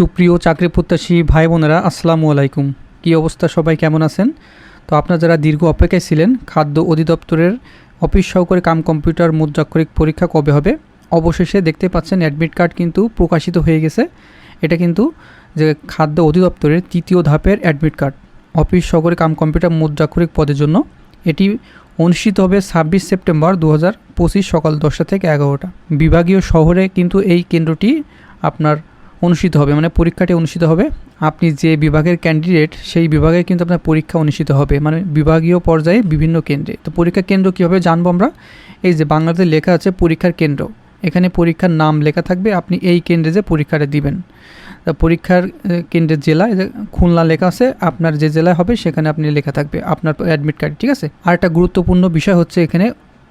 সুপ্রিয় চাকরি প্রত্যাশী ভাই বোনেরা, আসসালামু আলাইকুম। কী অবস্থা সবাই? কেমন আছেন? তো আপনারা যারা দীর্ঘ অপেক্ষায় ছিলেন, খাদ্য অধিদপ্তরের অফিস সহকারী কাম কম্পিউটার মুদ্রাক্ষরিক পরীক্ষা কবে হবে? অবশেষে দেখতে পাচ্ছেন অ্যাডমিট কার্ড কিন্তু প্রকাশিত হয়ে গেছে। এটা কিন্তু যে খাদ্য অধিদপ্তরের তৃতীয় ধাপের অ্যাডমিট কার্ড। অফিস সহকারী কাম কম্পিউটার মুদ্রাক্ষরিক পদের জন্য। এটি অনুষ্ঠিত হবে ছাব্বিশ সেপ্টেম্বর দু হাজার পঁচিশ সকাল দশটা থেকে এগারোটা। বিভাগীয় শহরে কিন্তু এই কেন্দ্রটি আপনার অনুষ্ঠিত হবে মানে পরীক্ষাটি অনুষ্ঠিত হবে। আপনি যে বিভাগের ক্যান্ডিডেট সেই বিভাগে কিন্তু আপনার পরীক্ষা অনুষ্ঠিত হবে মানে বিভাগীয় পর্যায়ে বিভিন্ন কেন্দ্রে। তো পরীক্ষা কেন্দ্র কীভাবে জানব আমরা? এই যে বাংলাতে লেখা আছে পরীক্ষার কেন্দ্র। এখানে পরীক্ষার নাম লেখা থাকবে, আপনি এই কেন্দ্রে যে পরীক্ষাটা দিবেন। তা পরীক্ষার কেন্দ্রের জেলা খুলনা লেখা আছে, আপনার যে জেলায় হবে সেখানে আপনি লেখা থাকবে আপনার অ্যাডমিট কার্ড ঠিক আছে? আর একটা গুরুত্বপূর্ণ বিষয় হচ্ছে এখানে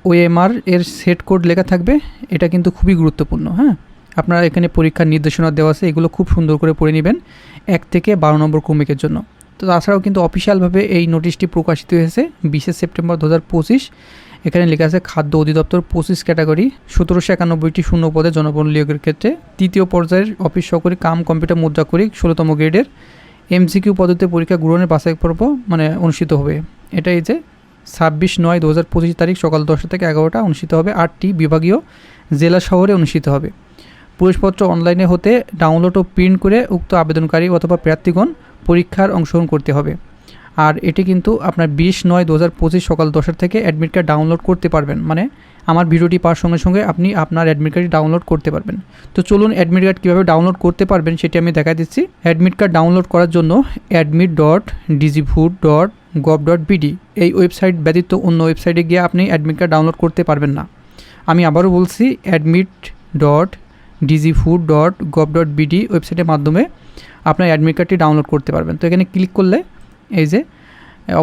ওএমআর এর সেট কোড লেখা থাকবে, এটা কিন্তু খুবই গুরুত্বপূর্ণ হ্যাঁ? আপনার এখানে পরীক্ষার নির্দেশনা দেওয়া আছে, এগুলো খুব সুন্দর করে পড়ে নেবেন এক থেকে বারো নম্বর ক্রমিকের জন্য। তো তাছাড়াও কিন্তু অফিসিয়ালভাবে এই নোটিশটি প্রকাশিত হয়েছে বিশে সেপ্টেম্বর দু হাজার পঁচিশ। এখানে লেখা আছে, খাদ্য অধিদপ্তর পঁচিশ ক্যাটাগরি, সতেরোশো একানব্বইটি শূন্য পদে জনবল নিয়োগের ক্ষেত্রে তৃতীয় পর্যায়ের অফিস সহকারী কাম, কম্পিউটার মুদ্রাক্ষরিক ষোলোতম গ্রেডের এমসিকিউ পদ্ধতিতে পরীক্ষা গ্রহণের বাছাই পর্ব মানে অনুষ্ঠিত হবে। এটা এই যে ছাব্বিশ নয় দু তারিখ সকাল দশটা থেকে এগারোটা অনুষ্ঠিত হবে। আটটি বিভাগীয় জেলা শহরে অনুষ্ঠিত হবে। প্রবেশপত্র অনলাইনে হতে ডাউনলোড ও প্রিন্ট করে উক্ত আবেদনকারী অথবা প্রার্থীগণ পরীক্ষার অংশগ্রহণ করতে হবে। আর এটি কিন্তু আপনার বিশ নয় দু হাজার পঁচিশ সকাল দশটার থেকে অ্যাডমিট কার্ড ডাউনলোড করতে পারবেন। মানে আমার ভিডিওটি পাওয়ার সঙ্গে সঙ্গে আপনি আপনার অ্যাডমিট কার্ডটি ডাউনলোড করতে পারবেন। তো চলুন অ্যাডমিট কার্ড কীভাবে ডাউনলোড করতে পারবেন সেটি আমি দেখা দিচ্ছি। অ্যাডমিট কার্ড ডাউনলোড করার জন্য admit dot DG food dot gov dot BD এই ওয়েবসাইট ব্যতীত অন্য ওয়েবসাইটে গিয়ে আপনি অ্যাডমিট কার্ড ডাউনলোড করতে পারবেন না। আমি আবারও বলছি admit dot DG food dot gov dot BD ওয়েবসাইটের মাধ্যমে আপনার অ্যাডমিট কার্ডটি ডাউনলোড করতে পারবেন। তো এখানে ক্লিক করলে এই যে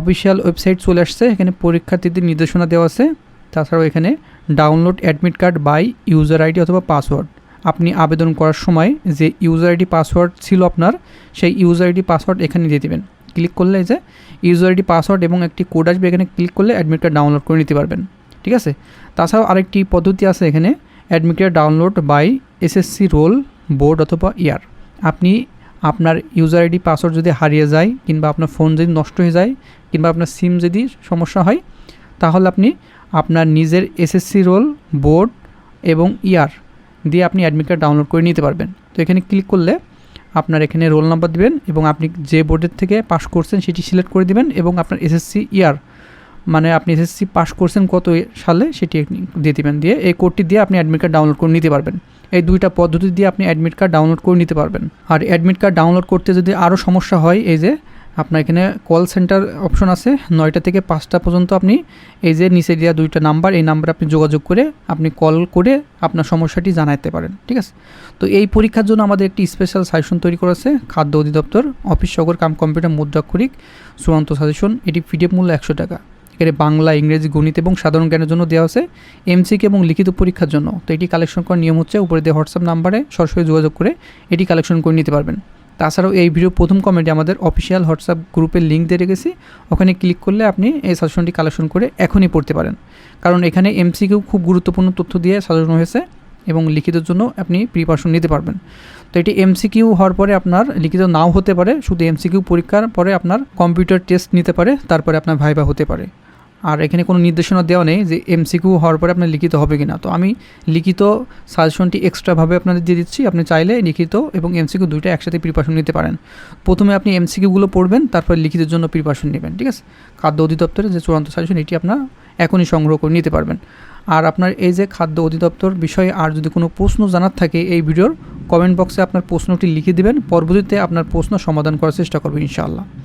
অফিসিয়াল ওয়েবসাইট চলে আসছে। এখানে পরীক্ষার্থীদের নির্দেশনা দেওয়া আছে। তাছাড়াও এখানে download admit card by user ID অথবা পাসওয়ার্ড আপনি আবেদন করার সময় যে ইউজার আইডি পাসওয়ার্ড ছিল আপনার, সেই ইউজার আইডি পাসওয়ার্ড এখানে দিয়ে দেবেন। ক্লিক করলে যে ইউজার আইডি পাসওয়ার্ড এবং একটি কোড আসবে। এখানে ক্লিক করলে অ্যাডমিট কার্ড ডাউনলোড করে নিতে পারবেন। ঠিক আছে? তাছাড়াও আরেকটি পদ্ধতি আছে এখানে। Admit card download by SSC roll, board অথবা ইয়ার। আপনি আপনার ইউজার আইডি, পাসওয়ার্ড যদি হারিয়ে যায় কিংবা আপনার ফোন যদি নষ্ট হয়ে যায় কিংবা আপনার সিম যদি সমস্যা হয়, তাহলে আপনি আপনার নিজের এসএসসি রোল, বোর্ড এবং ইয়ার দিয়ে আপনি অ্যাডমিট কার্ড ডাউনলোড করে নিতে পারবেন। তো এখানে ক্লিক করলে আপনার এখানে রোল নাম্বার দিবেন এবং আপনি যে বোর্ডের থেকে পাস করছেন সেটি সিলেক্ট করে দিবেন এবং আপনার এসএসসি, ইয়ার মানে আপনি এসএসসি পাস করছেন কত সালে, সেটি দিয়ে দেবেন। দিয়ে এই কোডটি দিয়ে আপনি অ্যাডমিট কার্ড ডাউনলোড করে নিতে পারবেন। এই দুইটা পদ্ধতি দিয়ে আপনি অ্যাডমিট কার্ড ডাউনলোড করে নিতে পারবেন। আর অ্যাডমিট কার্ড ডাউনলোড করতে যদি আরও সমস্যা হয়, এই যে আপনার এখানে কল সেন্টার অপশন আছে, নয়টা থেকে পাঁচটা পর্যন্ত আপনি এই যে নিচে দেওয়া দুইটা নাম্বার এই নাম্বারে আপনি যোগাযোগ করে আপনি কল করে আপনার সমস্যাটি জানাতে পারেন, ঠিক আছে? তো এই পরীক্ষার জন্য আমাদের একটি স্পেশাল সাজেশন তৈরি করেছে খাদ্য অধিদপ্তর, অফিস সগর কাম কম্পিউটার মুদ্রাক্ষরিক, চূড়ান্ত সাজেশন এটি পিডিএফ মূল্য একশো টাকা। এখানে বাংলা, ইংরেজি, গণিত এবং সাধারণ জ্ঞানের জন্য দেওয়া আছে এমসিকে এবং লিখিত পরীক্ষার জন্য। তো এটি কালেকশন করার নিয়ম হচ্ছে উপরে দিয়ে হোয়াটসঅ্যাপ নাম্বারে সরাসরি যোগাযোগ করে এটি কালেকশন করে নিতে পারবেন। তাছাড়াও এই ভিডিও প্রথম কমেন্টে আমাদের অফিসিয়াল হোয়াটসঅ্যাপ গ্রুপের লিঙ্ক দিয়ে রেখেছি। ওখানে ক্লিক করলে আপনি এই সাজেশনটি কালেকশন করে এখনই পড়তে পারেন। কারণ এখানে এমসিকেও খুব গুরুত্বপূর্ণ তথ্য দিয়ে সাজানো হয়েছে এবং লিখিতের জন্য আপনি প্রিপারেশন নিতে পারবেন। তো এটি এমসিকিউ হওয়ার পরে আপনার লিখিত নাও হতে পারে, শুধু এমসিকিউ পরীক্ষার পরে আপনার কম্পিউটার টেস্ট নিতে পারে, তারপরে আপনার ভাইবা হতে পারে। আর এখানে কোনো নির্দেশনা দেওয়া নেই যে এমসিকিউ হওয়ার পরে আপনার লিখিত হবে কিনা। তো আমি লিখিত সাজেশনটি এক্সট্রাভাবে আপনাদের দিয়ে দিচ্ছি, আপনি চাইলে লিখিত এবং এমসিকিউ দুইটা একসাথে প্রিপারেশন নিতে পারেন। প্রথমে আপনি এমসিকিউগুলো পড়বেন, তারপর লিখিতের জন্য প্রিপারেশন নেবেন, ঠিক আছে? খাদ্য অধিদপ্তরের যে চূড়ান্ত সাজেশন, এটি আপনার এখনই সংগ্রহ করে নিতে পারবেন। আর আপনার এই যে খাদ্য অধিদপ্তর বিষয়ে আর যদি কোনো প্রশ্ন জানার থাকে এই ভিডিওর কমেন্ট বক্সে আপনার প্রশ্নটি লিখে দেবেন পরবর্তীতে আপনার প্রশ্ন সমাধান করার চেষ্টা করব ইনশাআল্লাহ।